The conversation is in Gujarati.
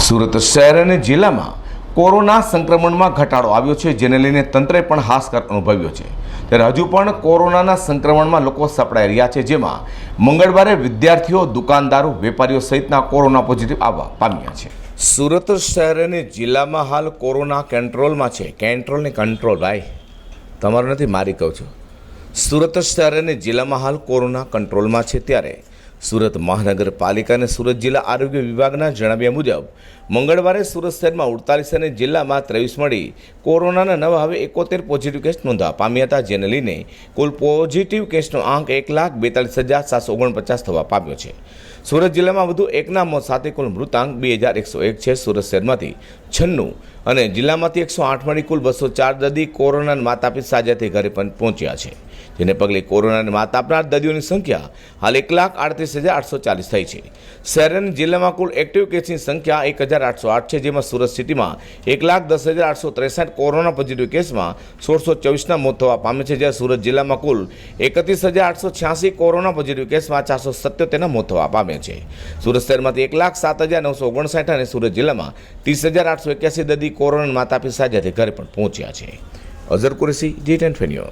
સુરત શહેર અને જિલ્લામાં કોરોના સંક્રમણમાં ઘટાડો આવ્યો છે, જેને લઈને તંત્રે પણ હાશકાર અનુભવ્યો છે. ત્યારે હજુ પણ કોરોનાના સંક્રમણમાં લોકો સપડાઈ રહ્યા છે, જેમાં મંગળવારે વિદ્યાર્થીઓ, દુકાનદારો, વેપારીઓ સહિતના કોરોના પોઝિટિવ આવવા પામ્યા છે. સુરત શહેર અને જિલ્લામાં હાલ કોરોના કંટ્રોલમાં છે. કંટ્રોલ ને કંટ્રોલ, ભાઈ. તમારું નથી, મારી કહું છું. સુરત શહેર અને જિલ્લામાં હાલ કોરોના કંટ્રોલમાં છે ત્યારે સુરત મહાનગરપાલિકા અને સુરત જિલ્લા આરોગ્ય વિભાગના જણાવ્યા મુજબ, મંગળવારે સુરત શહેરમાં ઉડતાલીસ અને જિલ્લામાં ત્રેવીસ મળી કોરોનાના નવા હવે એકોતેર પોઝિટિવ કેસ નોંધવા પામ્યા હતા, જેને લઈને કુલ પોઝિટિવ કેસનો આંક એક લાખ બેતાલીસ હજાર સાતસો ઓગણપચાસ થવા પામ્યો છે. સુરત જિલ્લામાં વધુ એકના મોત સાથે કુલ મૃતાંક બે હજાર એકસો એક છે. સુરત શહેરમાંથી છન્નું અને જિલ્લામાંથી એકસો આઠ મળી કુલ બસો ચાર દર્દી કોરોનાના માતાપિત આપી સાજા ઘરે પણ પહોંચ્યા છે. જેને પગલે કોરોનાને માત આપનાર દર્દીઓની સંખ્યા હાલ એક લાખ આડત્રીસ હજાર આઠસો ચાલીસ થઈ છે. શહેર જિલ્લામાં કુલ એક્ટિવ કેસની સંખ્યા એક હજાર આઠસો આઠ છે, જેમાં સુરત સિટીમાં એક લાખ દસ હજાર આઠસો ત્રેસઠ કોરોના પોઝિટિવ કેસમાં સોળસો ચોવીસના મોત થવા પામે છે, જ્યારે સુરત જિલ્લામાં કુલ એકત્રીસ હજાર આઠસો છ્યાસી કોરોના પોઝિટિવ કેસમાં ચારસો સત્યોતેરના મોત થવા પામે છે. સુરત શહેરમાંથી એક લાખ સાત હજાર નવસો ઓગણસાઠ અને સુરત જિલ્લામાં ત્રીસ હજાર આઠસો એક્યાસી દર્દી કોરોના માતા પિતા સાથે ઘરે પણ પહોંચ્યા છે. અઝર કુરેસી જી ટેન ફેન્યો